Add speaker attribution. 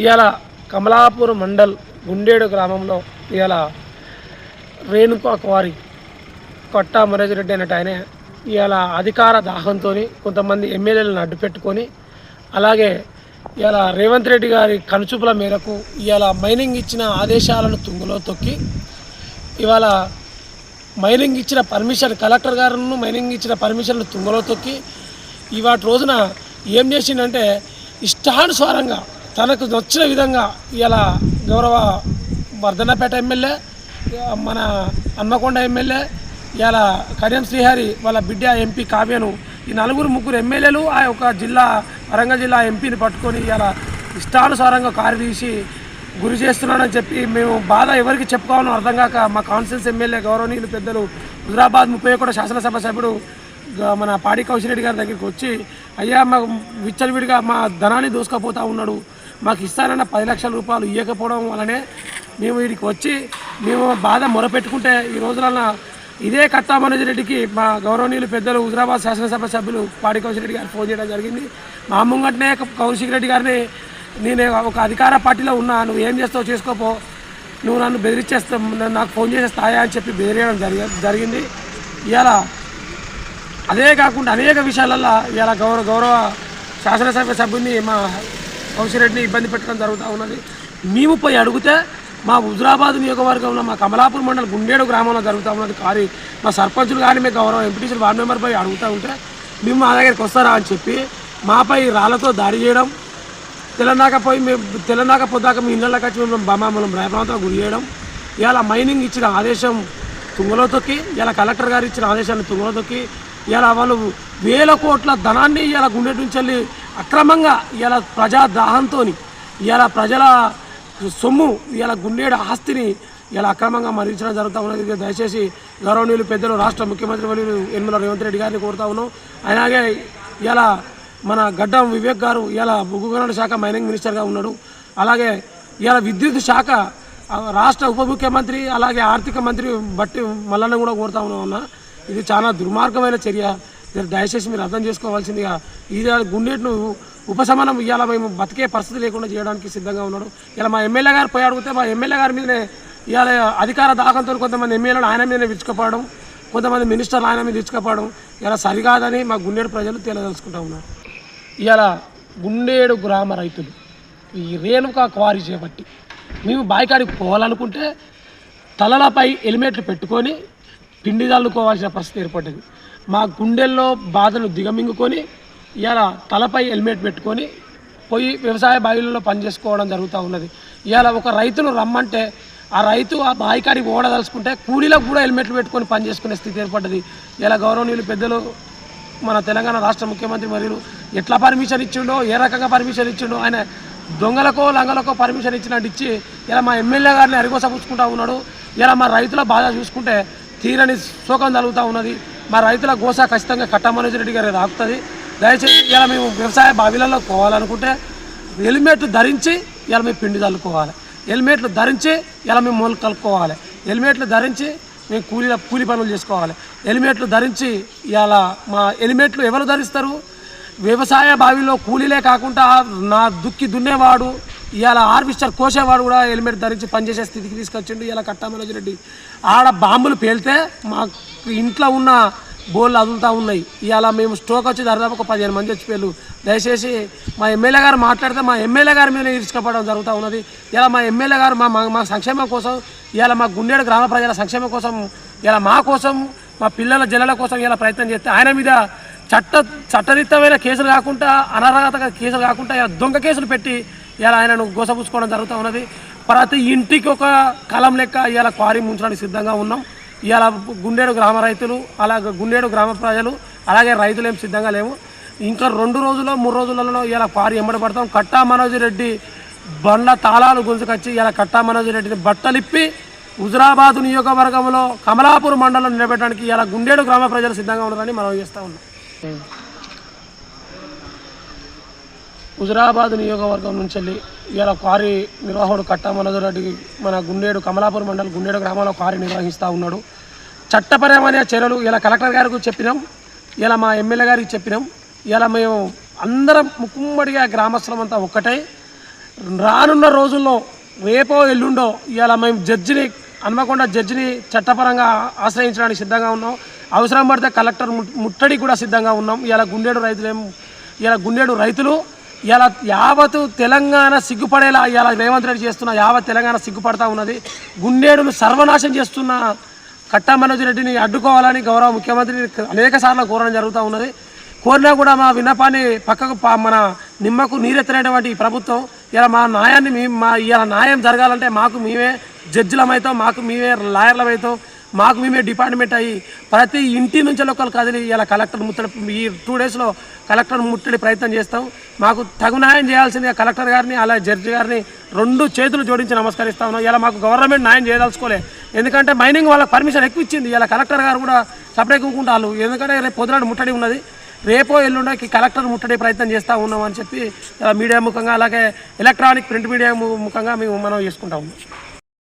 Speaker 1: ఇవాళ కమలాపూర్ మండల్ గుండేడు గ్రామంలో ఇవాళ రేణుకా క్వారీ కొట్ట మనోజ్ రెడ్డి అనేట ఆయన ఇవాళ అధికార దాహంతో కొంతమంది ఎమ్మెల్యేలను అడ్డు పెట్టుకొని అలాగే ఇవాళ రేవంత్ రెడ్డి గారి కనుచూపుల మేరకు ఇవాళ మైనింగ్ ఇచ్చిన ఆదేశాలను తుంగలో తొక్కి ఇవాళ మైనింగ్ ఇచ్చిన పర్మిషన్ కలెక్టర్ గారును మైనింగ్ ఇచ్చిన పర్మిషన్లు తుంగలో తొక్కి ఇవాటి రోజున ఏం చేసిందంటే ఇష్టానుసారంగా తనకు నచ్చిన విధంగా ఇలా గౌరవ వర్ధనపేట ఎమ్మెల్యే మన అన్నకొండ ఎమ్మెల్యే ఇలా కడియం శ్రీహరి వాళ్ళ బిడ్డ ఎంపీ కావ్యను ఈ నలుగురు ముగ్గురు ఎమ్మెల్యేలు ఆ యొక్క జిల్లా వరంగల్ జిల్లా ఎంపీని పట్టుకొని ఇలా ఇష్టానుసారంగా కారు తీసి గురి చేస్తున్నాడని చెప్పి మేము బాధ ఎవరికి చెప్పుకోవాలో అర్థం కాక మా కాన్స్టిట్యూన్స్ ఎమ్మెల్యే గౌరవనీయులు పెద్దలు హుజరాబాద్ ముప్పై ఒకటో శాసనసభ సభ్యుడు మన పాడి కౌశిరెడ్డి గారి దగ్గరికి వచ్చి అయ్యా మా విచ్చలవిడిగా మా ధనాన్ని దోసుకపోతా ఉన్నాడు. మాకు ఇస్తానన్న పది లక్షల రూపాయలు ఇవ్వకపోవడం వల్లనే మేము వీడికి వచ్చి మేము బాధ మొరపెట్టుకుంటే ఈ రోజులన్న ఇదే కట్టా మనోజ్ రెడ్డికి మా గౌరవనీయులు పెద్దలు హుజరాబాద్ శాసనసభ సభ్యులు పాడి కౌశిరెడ్డి గారు ఫోన్ చేయడం జరిగింది. మా ముంగటనే కౌశిక్ రెడ్డి గారిని నేను ఒక అధికార పార్టీలో ఉన్నా నువ్వు ఏం చేస్తావు చేసుకోపో నువ్వు నన్ను బెదిరించేస్తా నన్ను నాకు ఫోన్ చేసేస్తాయా అని చెప్పి బెదిరేయడం జరిగి జరిగింది. ఇవాళ అదే కాకుండా అనేక విషయాలల్లో ఇవాళ గౌరవ గౌరవ శాసనసభ సభ్యుని మా కౌశిరెడ్డిని ఇబ్బంది పెట్టడం జరుగుతూ ఉన్నది. మేము పోయి అడిగితే మా హుజరాబాద్ నియోజకవర్గంలో మా కమలాపూర్ మండలం గుండేడు గ్రామంలో జరుగుతూ ఉన్నది కానీ మా సర్పంచులు కానీ మేము గౌరవం ఎంపీటీసీలు వార్డు మెంబర్ పోయి అడుగుతూ ఉంటే మేము మా దగ్గరికి వస్తారా? అని చెప్పి మాపై రాళ్ళతో దాడి చేయడం తెలంగాణ పోయి మేము తెలంగాణ పొద్దాక మీ ఇళ్ళకి వచ్చి మేము బమామలం భయప్రాంతం గురి చేయడం ఇలా మైనింగ్ ఇచ్చిన ఆదేశం తుంగలో తొక్కి ఇలా కలెక్టర్ గారు ఇచ్చిన ఆదేశాన్ని తుంగలో తొక్కి ఇలా వాళ్ళు వేల కోట్ల ధనాన్ని ఇలా గుండె నుంచి వెళ్ళి అక్రమంగా ఇలా ప్రజా దాహంతో ఇలా ప్రజల సొమ్ము ఇలా గుండేడు ఆస్తిని ఇలా అక్రమంగా మరించడం జరుగుతూ ఉన్నది. దయచేసి గౌరవనీయులు పెద్దలు రాష్ట్ర ముఖ్యమంత్రి వర్యులు యనమల రేవంత్ రెడ్డి గారిని కోరుతా ఉన్నాం. అలాగే ఇలా మన గడ్డం వివేక్ గారు ఇలా బొగ్గు శాఖ మైనింగ్ మినిస్టర్గా ఉన్నాడు. అలాగే ఇలా విద్యుత్ శాఖ రాష్ట్ర ఉప ముఖ్యమంత్రి అలాగే ఆర్థిక మంత్రి బట్టి మల్లన్న కూడా కోరుతా ఉన్నా అన్న. ఇది చాలా దుర్మార్గమైన చర్య. దయచేసి మీరు అర్థం చేసుకోవాల్సిందిగా ఇది గుండెట్ను ఉపశమనం ఇవాళ మేము బతికే పరిస్థితి లేకుండా చేయడానికి సిద్ధంగా ఉన్నాడు. ఇలా మా ఎమ్మెల్యే గారు పోయి అడిగితే మా ఎమ్మెల్యే గారి మీదనే ఇవాళ అధికార దాహంతో కొంతమంది ఎమ్మెల్యేలు ఆయన మీదనే విరుచుకుపోవడం కొంతమంది మినిస్టర్లు ఆయన మీద విరుచుకుపోవడం ఇలా సరికాదని మా గుండెడు ప్రజలు తెలియదలుచుకుంటా ఉన్నారు. ఇవాళ గుండేడు గ్రామ రైతులు ఈ రేణుకా క్వారీ చేపట్టి మేము బాయికాడికి పోవాలనుకుంటే తలలపై హెల్మెట్లు పెట్టుకొని పిండి చల్లుకోవాల్సిన పరిస్థితి ఏర్పడింది మా గుండెల్లో బాధను దిగమింగుకొని ఇవాళ తలపై హెల్మెట్ పెట్టుకొని పోయి వ్యవసాయ బావిలలో పనిచేసుకోవడం జరుగుతూ ఉన్నది. ఇవాళ ఒక రైతును రమ్మంటే ఆ రైతు ఆ బాయికాడికి ఓడదలుచుకుంటే కూలీలకు కూడా హెల్మెట్లు పెట్టుకొని పనిచేసుకునే స్థితి ఏర్పడ్డది. ఇలా గౌరవనీయులు పెద్దలు మన తెలంగాణ రాష్ట్ర ముఖ్యమంత్రి మరియు ఎట్లా పర్మిషన్ ఇచ్చిండో ఏ రకంగా పర్మిషన్ ఇచ్చిండో ఆయన దొంగలకో లంగలకో పర్మిషన్ ఇచ్చినట్టు ఇచ్చి ఇలా మా ఎమ్మెల్యే గారిని అరిగోసపుచ్చుకుంటా ఉన్నాడు. ఇలా మా రైతుల బాధ చూసుకుంటే తీరని శోకం జరుగుతూ ఉన్నది. మా రైతుల గోసా ఖచ్చితంగా కట్టమనోజ్ రెడ్డి గారి రాకుతుంది దయచేసి ఇలా మేము వ్యవసాయ బావిలలో పోవాలనుకుంటే హెల్మెట్ ధరించి ఇలా మేము పిండి చల్లుకోవాలి. హెల్మెట్లు ధరించి ఇలా మేము మొలు కలుపుకోవాలి. హెల్మెట్లు ధరించి మేము కూలీల కూలి పనులు చేసుకోవాలి. హెల్మెట్లు ధరించి ఇవాళ మా హెల్మెట్లు ఎవరు ధరిస్తారు? వ్యవసాయ బావిలో కూలీలే కాకుండా నా దుక్కి దున్నేవాడు ఇవాళ హార్వెస్టర్ కోసేవాడు కూడా హెల్మెట్ ధరించి పనిచేసే స్థితికి తీసుకొచ్చిండు. ఇలా కట్టా మనోజ్ రెడ్డి. ఆడ బాంబులు పేలితే మా ఇంట్లో ఉన్న బోళ్ళు అదులుతూ ఉన్నాయి. ఇవాళ మేము స్ట్రోక్ వచ్చి దాదాపు ఒక పదిహేను మంది వచ్చిపోయారు దయచేసి మా ఎమ్మెల్యే గారు మాట్లాడితే మా ఎమ్మెల్యే గారి మీద ఇరుచుకోవడం జరుగుతూ ఉన్నది. ఇలా మా ఎమ్మెల్యే గారు మా మా- సంక్షేమం కోసం ఇవాళ మా గుండెడు గ్రామ ప్రజల సంక్షేమం కోసం ఇలా మా కోసం మా పిల్లల జల్లల కోసం ఇలా ప్రయత్నం చేస్తే ఆయన మీద చట్ట చట్టరీతమైన కేసులు కాకుండా అనర్హత కేసులు కాకుండా ఇలా దొంగ కేసులు పెట్టి ఇలా ఆయనను గోసపుచ్చుకోవడం జరుగుతూ ఉన్నది. ప్రతి ఇంటికి ఒక కలం లెక్క ఇలా క్వారీ ముంచడానికి సిద్ధంగా ఉన్నాం. ఇవాళ గుండేడు గ్రామ రైతులు అలాగే గుండేడు గ్రామ ప్రజలు అలాగే రైతులు ఏం సిద్ధంగా లేవు. ఇంకా రెండు రోజుల్లో మూడు రోజులలో ఇలా క్వారీ ఎంబడి పడతాం. కట్టా మనోజ్ రెడ్డి బండ్ల తాళాలు గుంజుకొచ్చి ఇలా కట్టా మనోజ్ రెడ్డిని బట్టలిప్పి హుజరాబాద్ నియోజకవర్గంలో కమలాపూర్ మండలం నిలబెట్టడానికి ఇలా గుండేడు గ్రామ ప్రజలు సిద్ధంగా ఉన్నారని మనం చేస్తూ ఉన్నాం. హుజరాబాద్ నియోజకవర్గం నుంచి వెళ్ళి ఇవాళ క్వారీ నిర్వాహకుడు కట్టా మన గుండేడు కమలాపూర్ మండలం గుండేడు గ్రామంలో క్వారీ నిర్వహిస్తూ ఉన్నాడు. చట్టపరమైన చర్యలు ఇలా కలెక్టర్ గారికి చెప్పినాం ఇలా మా ఎమ్మెల్యే గారికి చెప్పినాం ఇలా మేము అందరం ముక్కుమ్మడిగా గ్రామస్తులమంతా ఒక్కటై. రానున్న రోజుల్లో రేపో ఎల్లుండో ఇవాళ మేము జడ్జిని హన్మకొండ జడ్జిని చట్టపరంగా ఆశ్రయించడానికి సిద్ధంగా ఉన్నాం. అవసరం పడితే కలెక్టర్ ముట్టడికి ముట్టడి కూడా సిద్ధంగా ఉన్నాం. ఇలా గుండెడు రైతులేం ఇలా గుండెడు రైతులు ఇలా యావత్ తెలంగాణ సిగ్గుపడేలా ఇలా రేవంత్ రెడ్డి చేస్తున్న యావత్ తెలంగాణ సిగ్గుపడతా ఉన్నది. గుండెడును సర్వనాశం చేస్తున్న కట్టా మనోజ్ రెడ్డిని అడ్డుకోవాలని గౌరవ ముఖ్యమంత్రిని అనేక సార్లు కోరడం జరుగుతూ ఉన్నది. కోరినా కూడా మా విన్నపాన్ని పక్కకు మన నిమ్మకు నీరెత్తనేటువంటి ప్రభుత్వం ఇలా మా న్యాయాన్ని మా ఇలా న్యాయం జరగాలంటే మాకు మేమే జడ్జిలమైతాం మాకు మేమే లాయర్లమైతాం. మాకు మేమే డిపార్ట్మెంట్ అయ్యి ప్రతి ఇంటి నుంచి ఒకరు కదిలి ఇలా కలెక్టర్ ముట్టడి ఈ టూ డేస్లో కలెక్టర్ ముట్టడి ప్రయత్నం చేస్తాం. మాకు తగు న్యాయం చేయాల్సిందిగా కలెక్టర్ గారిని అలాగే జడ్జి గారిని రెండు చేతులు జోడించి నమస్కరిస్తా ఉన్నాం. ఇలా మాకు గవర్నమెంట్ న్యాయం చేయదలుచుకోలే. ఎందుకంటే మైనింగ్ వాళ్ళకి పర్మిషన్ ఎక్కువ ఇచ్చింది. ఇలా కలెక్టర్ గారు కూడా సపరేట్ కూకుంటారు. ఎందుకంటే రేపు పొద్దునాడు ముట్టడి ఉన్నది. రేపో ఎల్లుండకి కలెక్టర్ ముట్టడి ప్రయత్నం చేస్తూ ఉన్నాం అని చెప్పి మీడియా ముఖంగా అలాగే ఎలక్ట్రానిక్ ప్రింట్ మీడియా ముఖంగా మేము మనం చేసుకుంటా ఉన్నాం.